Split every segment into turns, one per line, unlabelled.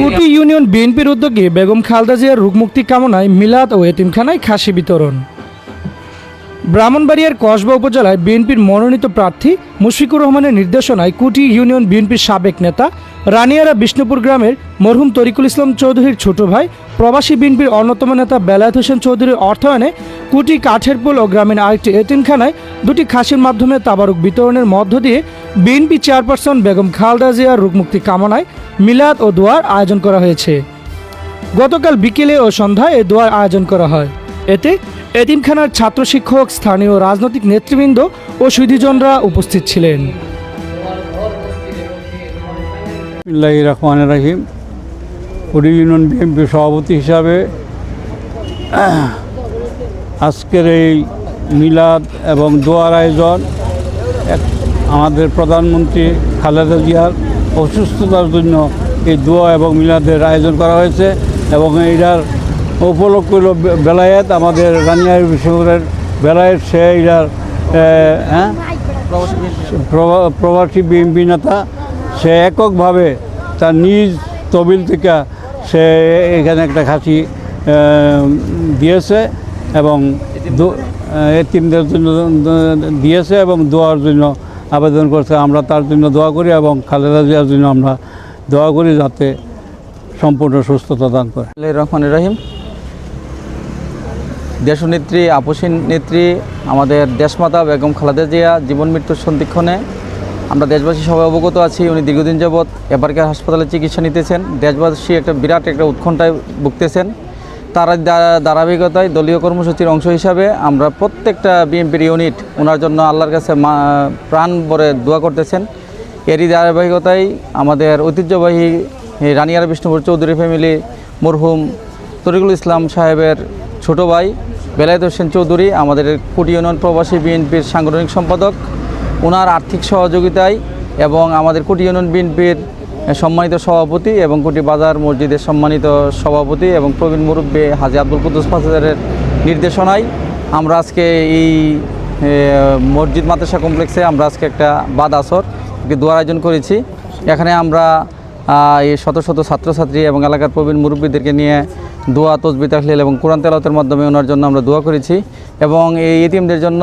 কুটি ইউনিয়ন বিএনপির উদ্যোগে বেগম খালদা জিয়ার রোগমুক্তি কামনায় মিলাদ ও এতিমখানায় খাসি বিতরণ। ব্রাহ্মণবাড়িয়ার কসবা উপজেলায় বিএনপির মনোনীত প্রার্থী মুশফিকুর রহমানের নির্দেশনায় কুটি ইউনিয়ন বিএনপির সাবেক নেতা রানিয়ারা বিষ্ণুপুর গ্রামের মরহুম তরিকুল ইসলাম চৌধুরীর ছোট ভাই প্রবাসী বিএনপির অন্যতম নেতা বেলায়েত হোসেন চৌধুরীর অর্থায়নে কুটি কাঠেরপুল ও গ্রামীণ আরেকটি এতিমখানায় দুটি খাসির মাধ্যমে তাবারুক বিতরণের মধ্য দিয়ে বিএনপি চেয়ারপারসন বেগম খালদা জিয়ার রোগমুক্তি কামনায় মিলাদ ও দোয়ার আয়োজন করা হয়েছে। গতকাল বিকেলে ও সন্ধ্যায় এ দোয়ার আয়োজন করা হয়। এতে এতিমখানার ছাত্র শিক্ষক, স্থানীয় রাজনৈতিক নেতৃবৃন্দ ও সুধীজনরা উপস্থিত ছিলেন।
রহমান রাহিম। কুড়ি ইউনিয়ন বিএনপি সভাপতি হিসাবে আজকের এই মিলাদ এবং দোয়ার আয়োজন আমাদের প্রধানমন্ত্রী খালেদা জিয়ার অসুস্থতার জন্য এই দোয়া এবং মিলাদের আয়োজন করা হয়েছে এবং এইটার উপলক্ষ হল বেলায়েত, আমাদের রানিয়ার বিশ্বরের বেলায়েত, সে এইটার হ্যাঁ? প্রবাসী বিএনপি নেতা, সে এককভাবে তার নিজ তবিল থেকে সে এখানে একটা খাসি দিয়েছে। এবং এতিমদের জন্য দিয়েছে এবং দোয়ার জন্য আবেদন করছে। আমরা তার জন্য দোয়া করি এবং খালেদা জিয়ার জন্য আমরা দোয়া করি যাতে সম্পূর্ণ সুস্থতা দান করে।
রহমান রহিম। দেশনেত্রী, আপসীন নেত্রী, আমাদের দেশমাতা বেগম খালেদা জিয়া, জীবন মৃত্যুর সন্ধিক্ষণে আমরা দেশবাসী সবাই অবগত আছি, উনি দীর্ঘদিন যাবৎ এবারকার হাসপাতালে চিকিৎসা নিতেছেন। দেশবাসী একটা বিরাট একটা উৎকণ্ঠায় ভুগতেছেন। তার ধারাবাহিকতায় দলীয় কর্মসূচির অংশ হিসাবে আমরা প্রত্যেকটা বিএনপির ইউনিট ওনার জন্য আল্লাহর কাছে প্রাণ ভরে দোয়া করতেছেন। এরই ধারাবাহিকতায় আমাদের ঐতিহ্যবাহী রানিয়ার বিষ্ণুপুর চৌধুরী ফ্যামিলি, মরহুম তরিকুল ইসলাম সাহেবের ছোট ভাই বেলায়েত হোসেন চৌধুরী, আমাদের কুটি ইউনিয়ন প্রবাসী বিএনপির সাংগঠনিক সম্পাদক ওনার আর্থিক সহযোগিতায় এবং আমাদের কুটি ইউনিয়ন বিএনপির সম্মানিত সভাপতি এবং কুটি বাজার মসজিদের সম্মানিত সভাপতি এবং প্রবীণ মুরব্বী হাজি আব্দুল কুদ্দুস ফাসাদের নির্দেশনায় আমরা আজকে এই মসজিদ মাদ্রাসা কমপ্লেক্সে আমরা আজকে একটা বাদ আসর দোয়ার আয়োজন করেছি। এখানে আমরা এই শত শত ছাত্রছাত্রী এবং এলাকার প্রবীণ মুরব্বীদেরকে নিয়ে দোয়া, তসবি, তাহলিল এবং কোরআন তেলাতের মাধ্যমে ওনার জন্য আমরা দোয়া করেছি। এবং এই এতিমদের জন্য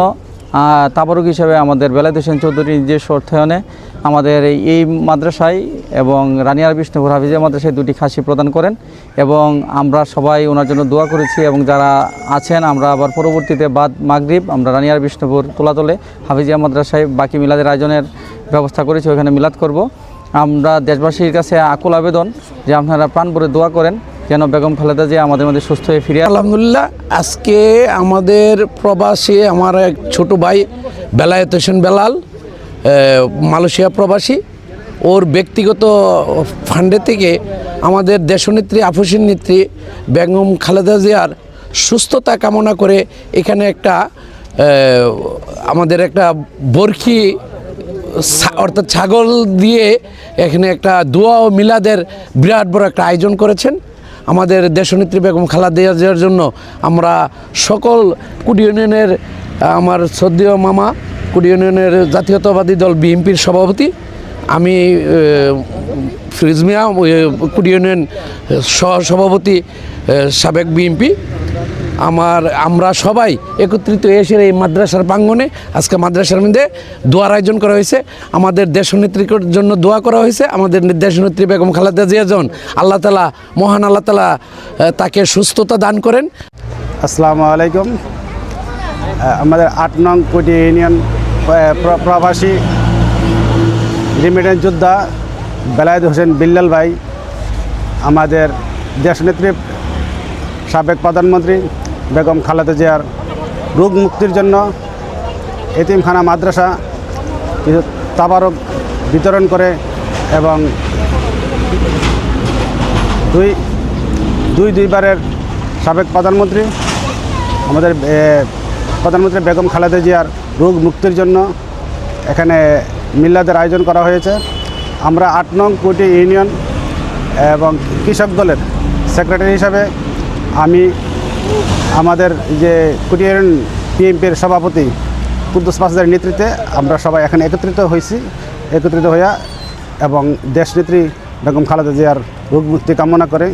তাবারুক হিসাবে আমাদের বেলায়েত হোসেন চৌধুরীর নিজস্ব অর্থায়নে আমাদের এই- মাদ্রাসায় এবং রানিয়ার বিষ্ণুপুর হাফিজা মাদ্রাসায় দুটি খাসি প্রদান করেন এবং আমরা সবাই ওনার জন্য দোয়া করেছি এবং যারা আছেন, আমরা আবার পরবর্তীতে বাদ মাগরিব, আমরা রানিয়ার বিষ্ণুপুর তোলাতলে হাফিজিয়া মাদ্রাসায় বাকি মিলাদের আয়োজনের ব্যবস্থা করেছি, ওখানে মিলাদ করব। আমরা দেশবাসীর কাছে আকুল আবেদন যে আপনারা প্রাণ ভরে দোয়া করেন। যেন বেগম খালেদা জিয়া আমাদের মধ্যে সুস্থ হয়ে ফিরে।
আলহামদুলিল্লাহ, আজকে আমাদের প্রবাসী, আমার এক ছোট ভাই বেলায়েত হোসেন বেলাল মালয়েশিয়া প্রবাসী ওর ব্যক্তিগত ফান্ডে থেকে আমাদের দেশনেত্রী আফসিন নেত্রী বেগম খালেদা জিয়ার সুস্থতা কামনা করে এখানে একটা আমাদের একটা বরখি অর্থাৎ ছাগল দিয়ে এখানে একটা দোয়া ও মিলাদের বিরাট বড় একটা আয়োজন করেছেন আমাদের দেশনেত্রী বেগম খালাদা দেওয়ার জন্য আমরা সকল কুটি ইউনিয়নের, আমার শ্রদ্ধেয় মামা, কুটি ইউনিয়নের জাতীয়তাবাদী দল বিএনপির সভাপতি, আমি ফিরিজমিয়া ফিরোজ কুটি ইউনিয়ন সহসভাপতি সাবেক বিএনপি। আমার, আমরা সবাই একত্রিত এসে এই মাদ্রাসার প্রাঙ্গনে আজকে মাদ্রাসার মধ্যে দোয়ার আয়োজন করা হয়েছে। আমাদের দেশনেত্রীর জন্য দোয়া করা হয়েছে। আমাদের দেশনেত্রী বেগম খালেদা জিয়াজন আল্লাহ তালা, মহান আল্লাহ তালা তাকে সুস্থতা দান করেন।
আসসালামু আলাইকুম। আমাদের আট নং কোটি ইউনিয়ন প্র- প্রবাসী রিমিটেন্স যোদ্ধা বেলায়েত হোসেন বিল্লাল ভাই, আমাদের দেশনেত্রী সাবেক প্রধানমন্ত্রী বেগম খালেদা জিয়ার রোগ মুক্তির জন্য এতিমখানা মাদ্রাসা তাবারক বিতরণ করে এবং দুই দুই দুইবারের সাবেক প্রধানমন্ত্রী, আমাদের প্রধানমন্ত্রী বেগম খালেদা জিয়ার রোগ মুক্তির জন্য এখানে মিল্লাদের আয়োজন করা হয়েছে। আমরা আট নং কোটি ইউনিয়ন এবং কৃষক দলের সেক্রেটারি হিসাবে আমি আমাদের যে কোটি পিএমপির সভাপতি কুদ্দুস পাসদের নেতৃত্বে আমরা সবাই এখানে একত্রিত হয়েছি। একত্রিত হইয়া এবং দেশনেত্রী বেগম খালেদা জিয়ার রোগ মুক্তি কামনা করে